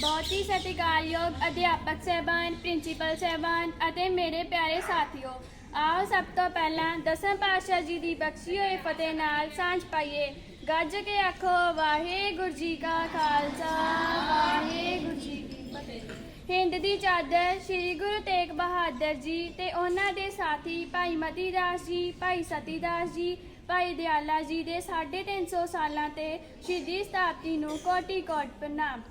ਬਹੁਤ ਹੀ ਸਤਿਕਾਰਯੋਗ ਅਧਿਆਪਕ ਸਹਿਬਾਨ, ਪ੍ਰਿੰਸੀਪਲ ਸਹਿਬਾਨ ਅਤੇ ਮੇਰੇ ਪਿਆਰੇ ਸਾਥੀਓ, ਆਓ ਸਭ ਤੋਂ ਪਹਿਲਾਂ ਦਸਮ ਪਾਤਸ਼ਾਹ ਜੀ ਦੀ ਬਖਸ਼ੀ ਹੋਈ ਫਤਿਹ ਨਾਲ ਸਾਂਝ ਪਾਈਏ। ਗੱਜ ਕੇ ਆਖੋ, ਵਾਹਿਗੁਰੂ ਜੀ ਕਾ ਖਾਲਸਾ, ਵਾਹਿਗੁਰੂ ਜੀ ਕੀ ਫਤਿਹ। ਹਿੰਦ ਦੀ ਚਾਦਰ ਸ੍ਰੀ ਗੁਰੂ ਤੇਗ ਬਹਾਦਰ ਜੀ ਤੇ ਉਹਨਾਂ ਦੇ ਸਾਥੀ ਭਾਈ ਮਤੀ ਦਾਸ ਜੀ, ਭਾਈ ਸਤੀ ਦਾਸ ਜੀ, ਭਾਈ ਦਿਆਲਾ ਜੀ ਦੇ 350 ਸਾਲਾਂ ਤੇ ਸ਼ਹੀਦੀ ਸਤਾਬਦੀ ਨੂੰ ਕੋਟੀ ਕੋਟ ਪ੍ਰਣਾਮ।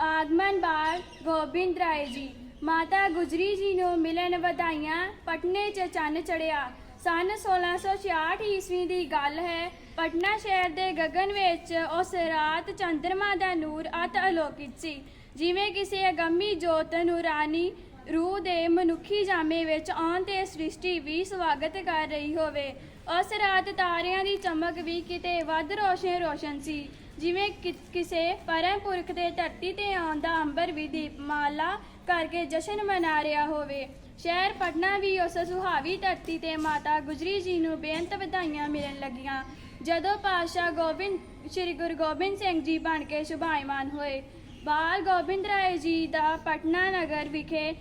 ਆਗਮਨ ਬਾਰ ਗੋਬਿੰਦ ਰਾਏ ਜੀ। ਮਾਤਾ ਗੁਜਰੀ ਜੀ ਨੂੰ ਮਿਲਣ ਵਧਾਈਆਂ, ਪਟਨੇ 'ਚ ਚੰਨ ਚੜਿਆ ਸਨ 1666 ਈਸਵੀ ਦੀ ਗੱਲ ਹੈ, ਪਟਨਾ ਸ਼ਹਿਰ ਦੇ ਗਗਨ ਵਿੱਚ ਉਸ ਰਾਤ ਚੰਦਰਮਾ ਦਾ ਨੂਰ ਅਤ ਅਲੋਕਿਤ ਸੀ। ਜਿਵੇਂ ਕਿਸੇ ਅਗੰਮੀ ਜੋਤ ਨੂਰਾਨੀ ਰੂਹ ਦੇ ਮਨੁੱਖੀ ਜਾਮੇ ਵਿੱਚ ਆਉਣ ਤੇ ਸ੍ਰਿਸ਼ਟੀ ਵੀ ਸਵਾਗਤ ਕਰ ਰਹੀ ਹੋਵੇ, ਉਸ ਰਾਤ ਤਾਰਿਆਂ ਦੀ ਚਮਕ ਵੀ ਕਿਤੇ ਵੱਧ ਰੋਸ਼ਨ ਰੋਸ਼ਨ ਸੀ। ਜਿਵੇਂ ਕਿਸੇ ਪਰਮ ਪੁਰਖ ਦੇ ਧਰਤੀ ਤੇ ਆਉਣ ਦਾ ਅੰਬਰ ਵੀ ਦੀਪਮਾਲਾ ਕਰਕੇ ਜਸ਼ਨ ਮਨਾ ਰਿਹਾ ਹੋਵੇ। ਸ਼ਹਿਰ ਪਟਨਾ ਵੀ ਉਸ ਸੁਹਾਵੀ ਧਰਤੀ ਤੇ ਮਾਤਾ ਗੁਜਰੀ ਜੀ ਨੂੰ ਬੇਅੰਤ ਵਧਾਈਆਂ ਮਿਲਣ ਲੱਗੀਆਂ। ਜਦੋਂ ਪਾਤਸ਼ਾਹ ਗੋਬਿੰਦ, ਸ੍ਰੀ ਗੁਰੂ ਗੋਬਿੰਦ ਸਿੰਘ ਜੀ ਬਣ ਕੇ ਸ਼ੁਭਾਇਮਾਨ ਹੋਏ, ਬਾਲ ਗੋਬਿੰਦ ਰਾਏ ਜੀ ਦਾ ਪਟਨਾ ਨਗਰ ਵਿਖੇ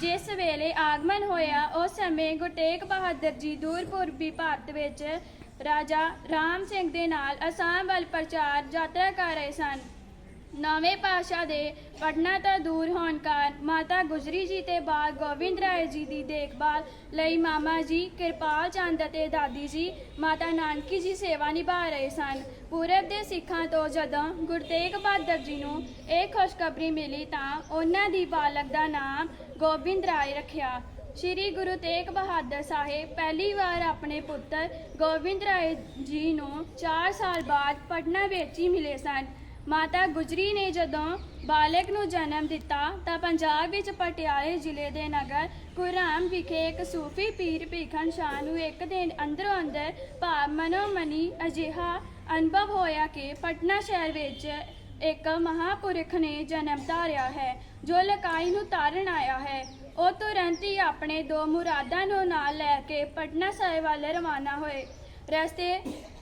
ਜਿਸ ਵੇਲੇ ਆਗਮਨ ਹੋਇਆ, ਉਸ ਸਮੇਂ ਗੁਰੂ ਤੇਗ ਬਹਾਦਰ ਜੀ ਦੂਰ ਪੂਰਬੀ ਭਾਰਤ ਵਿੱਚ ਰਾਜਾ ਰਾਮ ਸਿੰਘ ਦੇ ਨਾਲ ਅਸਾਮ ਵੱਲ ਪ੍ਰਚਾਰ ਯਾਤਰਾ ਕਰ ਰਹੇ ਸਨ। ਨਵੇਂ ਪਾਤਸ਼ਾਹ ਦੇ ਪਟਨਾ ਤੋਂ ਦੂਰ ਹੋਣ ਕਾਰਨ ਮਾਤਾ ਗੁਜਰੀ ਜੀ ਤੇ ਬਾਲ ਗੋਬਿੰਦ ਰਾਏ ਜੀ ਦੀ ਦੇਖਭਾਲ ਲਈ ਮਾਮਾ ਜੀ ਕਿਰਪਾਲ ਚੰਦ ਅਤੇ ਦਾਦੀ ਜੀ ਮਾਤਾ ਨਾਨਕੀ ਜੀ ਸੇਵਾ ਨਿਭਾ ਰਹੇ ਸਨ। ਪੂਰਬ ਦੇ ਸਿੱਖਾਂ ਤੋਂ ਜਦੋਂ ਗੁਰੂ ਤੇਗ ਬਹਾਦਰ ਜੀ ਨੂੰ ਇਹ ਖੁਸ਼ਖਬਰੀ ਮਿਲੀ ਤਾਂ ਉਹਨਾਂ ਦੀ ਬਾਲਕ ਦਾ ਨਾਮ ਗੋਬਿੰਦ ਰਾਏ ਰੱਖਿਆ। ਸ਼੍ਰੀ ਗੁਰੂ ਤੇਗ ਬਹਾਦਰ ਸਾਹਿਬ ਪਹਿਲੀ ਵਾਰ ਆਪਣੇ ਪੁੱਤਰ ਗੋਬਿੰਦ ਰਾਏ ਜੀ ਨੂੰ 4 ਸਾਲ ਬਾਅਦ ਪਟਨਾ ਵਿੱਚ ਹੀ ਮਿਲੇ ਸਨ। ਮਾਤਾ ਗੁਜਰੀ ਨੇ ਜਦੋਂ ਬਾਲਕ ਨੂੰ ਜਨਮ ਦਿੱਤਾ ਤਾਂ ਪੰਜਾਬ ਵਿੱਚ ਪਟਿਆਲੇ ਜ਼ਿਲ੍ਹੇ ਦੇ ਨਗਰ ਕੁਰਾਮ ਵਿਖੇ ਇੱਕ ਸੂਫੀ ਪੀਰ ਭੀਖਣ ਸ਼ਾਹ ਨੂੰ ਇੱਕ ਦਿਨ ਅੰਦਰੋਂ ਅੰਦਰ ਭਾਵ ਮਨੋਮਨੀ ਅਜਿਹਾ ਅਨੁਭਵ ਹੋਇਆ ਕਿ ਪਟਨਾ ਸ਼ਹਿਰ ਵਿੱਚ ਇੱਕ ਮਹਾਪੁਰਖ ਨੇ ਜਨਮ ਧਾਰਿਆ ਹੈ, ਜੋ ਲਕਾਈ ਨੂੰ ਤਾਰਨ ਆਇਆ ਹੈ। ਉਹ ਤੁਰੰਤ ਹੀ ਆਪਣੇ ਦੋ ਮੁਰਾਦਾਂ ਨੂੰ ਨਾਲ ਲੈ ਕੇ ਪਟਨਾ ਸਾਹਿਬ ਵੱਲ ਰਵਾਨਾ ਹੋਏ। ਰਸਤੇ,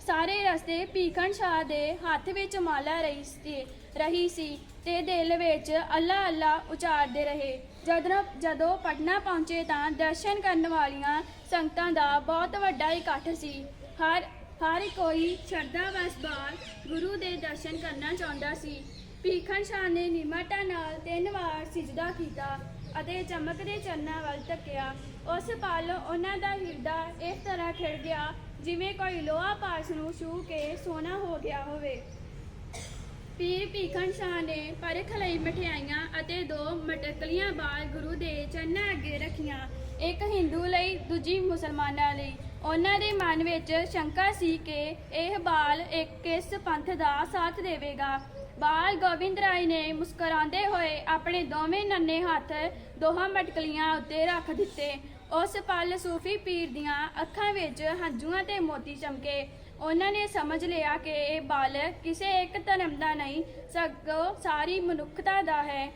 ਸਾਰੇ ਰਸਤੇ ਭੀਖਣ ਸ਼ਾਹ ਦੇ ਹੱਥ ਵਿੱਚ ਮਾਲਾ ਰਹੀ ਸੀ ਰਹੀ ਸੀ ਤੇ ਦਿਲ ਵਿੱਚ ਅੱਲਾ ਅੱਲਾ ਉਚਾਰਦੇ ਰਹੇ। ਜਦੋਂ ਜਦੋਂ ਪਟਨਾ ਪਹੁੰਚੇ ਤਾਂ ਦਰਸ਼ਨ ਕਰਨ ਵਾਲੀਆਂ ਸੰਗਤਾਂ ਦਾ ਬਹੁਤ ਵੱਡਾ ਇਕੱਠ ਸੀ। ਹਰ ਹਰ ਕੋਈ ਸ਼ਰਧਾ ਵਸ ਬਾਲ ਗੁਰੂ ਦੇ ਦਰਸ਼ਨ ਕਰਨਾ ਚਾਹੁੰਦਾ ਸੀ। ਭੀਖਣ ਸ਼ਾਹ ਨੇ ਨਿਮਰਤਾ ਨਾਲ ਤਿੰਨ ਵਾਰ ਸਿਜਦਾ ਕੀਤਾ ਅਤੇ ਚਮਕਦੇ ਚਰਨਾਂ ਵੱਲ ਤੱਕਿਆ ਉਸ ਪਲ ਉਹਨਾਂ ਦਾ ਹਿਰਦਾ ਇਸ ਤਰ੍ਹਾਂ ਖਿੜ ਗਿਆ ਜਿਵੇਂ ਕੋਈ ਲੋਹਾ ਪਾਸ ਨੂੰ ਛੂ ਕੇ ਸੋਨਾ ਹੋ ਗਿਆ ਹੋਵੇ। ਪੀਰ ਭੀਖਣ ਸ਼ਾਹ ਨੇ ਪਰਖ ਲਈ ਮਠਿਆਈਆਂ ਅਤੇ ਦੋ ਮਟਕਲੀਆਂ ਬਾਲ ਗੁਰੂ ਦੇ ਚਰਨਾਂ ਅੱਗੇ ਰੱਖੀਆਂ। ਇੱਕ ਹਿੰਦੂ ਲਈ, ਦੂਜੀ ਮੁਸਲਮਾਨਾਂ ਲਈ। ਉਹਨਾਂ ਦੇ ਮਨ ਵਿੱਚ ਸ਼ੰਕਾ ਸੀ ਕਿ ਇਹ ਬਾਲ ਇੱਕ ਕਿਸ ਪੰਥ ਦਾ ਸਾਥ ਦੇਵੇਗਾ। ਬਾਲ ਗੋਬਿੰਦ ਰਾਏ ਨੇ ਮੁਸਕਰਾਉਂਦੇ ਹੋਏ ਆਪਣੇ ਦੋਵੇਂ ਨੰਨੇ ਹੱਥ ਦੋਹਾਂ ਮਟਕਲੀਆਂ ਉੱਤੇ ਰੱਖ ਦਿੱਤੇ। ਉਸ ਪਲ ਸੂਫੀ ਪੀਰ ਦੀਆਂ ਅੱਖਾਂ ਵਿੱਚ ਹੰਝੂਆਂ ਤੇ ਮੋਤੀ ਚਮਕੇ। ਉਹਨਾਂ ਨੇ ਸਮਝ ਲਿਆ ਕਿ ਇਹ ਬਾਲ ਕਿਸੇ ਇੱਕ ਧਰਮ ਦਾ ਨਹੀਂ, ਸਗੋਂ ਸਾਰੀ ਮਨੁੱਖਤਾ ਦਾ ਹੈ।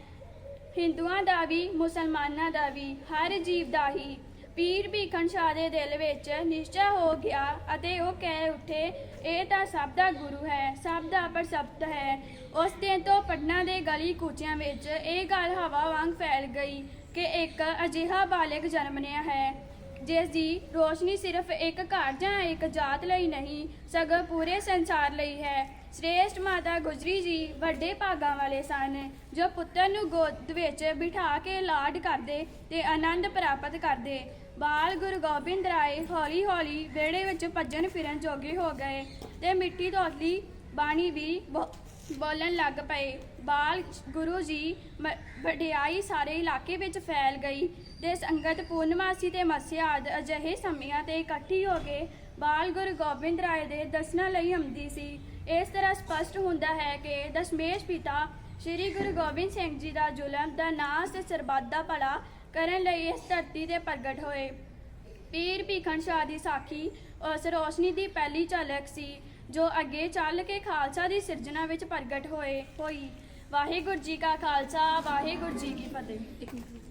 ਹਿੰਦੂਆਂ ਦਾ ਵੀ, ਮੁਸਲਮਾਨਾਂ ਦਾ ਵੀ, ਹਰ ਜੀਵ ਦਾ ਹੀ। ਪੀਰ ਭੀਖਣ ਸ਼ਾਹ ਦੇ ਦਿਲ ਵਿੱਚ ਨਿਸ਼ਚਾ ਹੋ ਗਿਆ ਅਤੇ ਉਹ ਕਹਿ ਉੱਠੇ, ਇਹ ਤਾਂ ਸਭ ਦਾ ਗੁਰੂ ਹੈ, ਸਭ ਦਾ ਪ੍ਰਸਪਤ ਹੈ। ਉਸ ਦਿਨ ਤੋਂ ਪਟਨਾ ਦੇ ਗਲੀ ਕੂਚਿਆਂ ਵਿੱਚ ਇਹ ਗੱਲ ਹਵਾ ਵਾਂਗ ਫੈਲ ਗਈ ਕਿ ਇੱਕ ਅਜਿਹਾ ਬਾਲਕ ਜਨਮਨਿਆ ਹੈ, ਜਿਸ ਦੀ ਰੋਸ਼ਨੀ ਸਿਰਫ ਇੱਕ ਘਰ ਜਾਂ ਇੱਕ ਜਾਤ ਲਈ ਨਹੀਂ, ਸਗੋਂ ਪੂਰੇ ਸੰਸਾਰ ਲਈ ਹੈ। ਸ੍ਰੇਸ਼ਟ ਮਾਤਾ ਗੁਜਰੀ ਜੀ ਵੱਡੇ ਭਾਗਾਂ ਵਾਲੇ ਸਨ, ਜੋ ਪੁੱਤਰ ਨੂੰ ਗੋਦ ਵਿੱਚ ਬਿਠਾ ਕੇ ਲਾਡ ਕਰਦੇ ਤੇ ਆਨੰਦ ਪ੍ਰਾਪਤ ਕਰਦੇ। ਬਾਲ ਗੁਰੂ ਗੋਬਿੰਦ ਰਾਏ ਹੌਲੀ ਹੌਲੀ ਵਿਹੜੇ ਵਿੱਚ ਭੱਜਣ ਫਿਰਨ ਜੋਗੇ ਹੋ ਗਏ ਤੇ ਮਿੱਟੀ ਤੋਤਲੀ ਬਾਣੀ ਵੀ ਬੋ- ਬੋਲਣ ਲੱਗ ਪਏ। ਬਾਲ ਗੁਰੂ ਜੀ ਵਡਿਆਈ ਸਾਰੇ ਇਲਾਕੇ ਵਿੱਚ ਫੈਲ ਗਈ ਤੇ ਸੰਗਤ ਪੂਰਨਮਾਸੀ ਤੇ ਮੱਸਿਆ ਆਦਿ ਅਜਿਹੇ ਸਮਿਆਂ ਤੇ ਇਕੱਠੀ ਹੋ ਕੇ ਬਾਲ ਗੁਰੂ ਗੋਬਿੰਦ ਰਾਏ ਦੇ ਦਰਸ਼ਨਾਂ ਲਈ ਆਉਂਦੀ ਸੀ। ਇਸ ਤਰ੍ਹਾਂ ਸਪਸ਼ਟ ਹੁੰਦਾ ਹੈ ਕਿ ਦਸ਼ਮੇਸ਼ ਪਿਤਾ ਸ੍ਰੀ ਗੁਰੂ ਗੋਬਿੰਦ ਸਿੰਘ ਜੀ ਦਾ ਜ਼ੁਲਮ ਦਾ ਨਾਸ ਤੇ ਸਰਬੱਤ ਦਾ ਭਲਾ ਕਰਨ ਲਈ ਇਸ ਧਰਤੀ ਤੇ ਪ੍ਰਗਟ ਹੋਏ। ਪੀਰ ਭੀਖਣ ਸ਼ਾਹ ਦੀ ਸਾਖੀ ਉਸ ਰੋਸ਼ਨੀ ਦੀ ਪਹਿਲੀ ਝਲਕ ਸੀ, ਜੋ ਅੱਗੇ ਚੱਲ ਕੇ ਖਾਲਸਾ ਦੀ ਸਿਰਜਣਾ ਵਿੱਚ ਪ੍ਰਗਟ ਹੋਏ ਹੋਈ। ਵਾਹਿਗੁਰੂ ਜੀ ਕਾ ਖਾਲਸਾ, ਵਾਹਿਗੁਰੂ ਜੀ ਕੀ ਫਤਿਹ।